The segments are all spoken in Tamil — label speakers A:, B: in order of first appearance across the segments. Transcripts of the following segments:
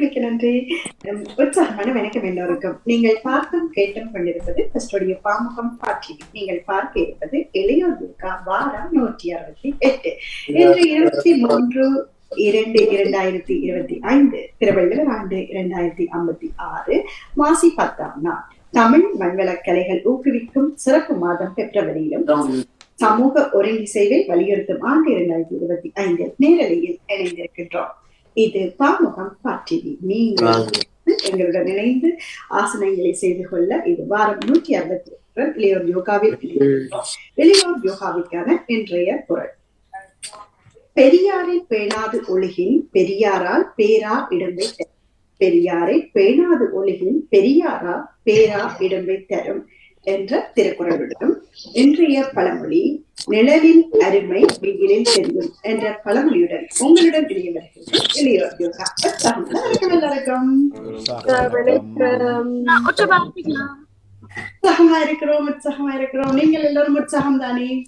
A: மிக்க நன்றி. உற்சாகமான வணக்கம் எல்லோருக்கும். நீங்கள் பார்த்தும் கேட்டும் கொண்டிருப்பது கஸ்டோடிய பாமுகம் பாட்சி நீங்கள் பார்க்க இருப்பது இளையோர் துர்கா வாரம் நூற்றி அறுபத்தி எட்டு. இன்று இருபத்தி மூன்று இரண்டு இரண்டாயிரத்தி இருபத்தி ஐந்து. திருவள்ளுவர் ஆண்டு இரண்டாயிரத்தி ஐம்பத்தி ஆறு மாசி பத்தாம் நாள். தமிழ் மண்வளக் கலைகள் ஊக்குவிக்கும் சிறப்பு மாதம் பிப்ரவரியிலும் சமூக ஒருங்கிசைவை வலியுறுத்தும் ஆண்டு இரண்டாயிரத்தி இருபத்தி ஐந்தில் நேரலையில் இணைந்திருக்கின்றோம். இது பாமுகம் பாட்டிவி நீங்கள் எங்களுடன் இணைந்து ஆசனங்களை செய்து கொள்ள இது வாரம் நூற்றி அறுபத்தி ஒன்று இளையோர் யோகாவில். இளையோர் யோகாவிற்கான இன்றைய குரல். பெரியாரை பேணாது ஒழுகின் பெரியாரால் பேரா இடம்பை தரும் பெரியாரை பேணாது ஒழுகின் பெரியாரா பேரா இடம்பை தரும் என்ற திருக்குறளுடன் இன்றைய பழமொழி நிழலின் அருமை வெயிலில் தெரியும் என்ற பழமொழியுடன் உங்களுடன் இணைய வருகிறது இளையோர் யோகா வணக்கம். உற்சாகமா இருக்கிறோம் உற்சாகமா இருக்கிறோம். நீங்கள் எல்லாரும் உற்சாகம். தானே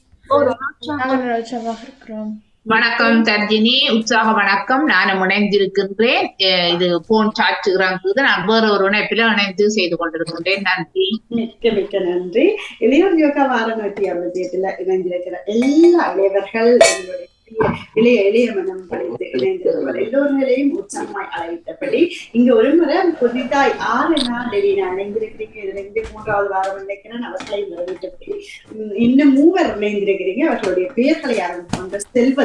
B: வணக்கம் தர்ஜினி. உற்சாக வணக்கம். நானும் இணைந்திருக்கின்றேன். இது போன் சார்ஜ் இறங்குது. நான் வேற ஒரு இணைப்பில இணைந்து செய்து கொண்டிருக்கின்றேன். நன்றி.
A: மிக்க மிக்க நன்றி. இளையோர் யோகா வார நூற்றி அறுபத்தி இணைந்திருக்கிற எல்லா இளையவர்கள் இளைய இளைய மனம் படைத்து இணைந்திருப்பவர் எல்லோர்களையும் உற்சாகமாய் அழைத்தபடி இங்க ஒரு முறை புதிதாய் ஆறு நாள் டெலினா இணைந்திருக்கிறீங்க இதுல இருந்து மூன்றாவது வாரம் நினைக்கிறேன் அவர்களை வரவேற்றபடி. இன்னும் மூவர் இணைந்திருக்கிறீங்க. அவர்களுடைய பெயர்களை ஆரம்பிப்பாங்க செல்வ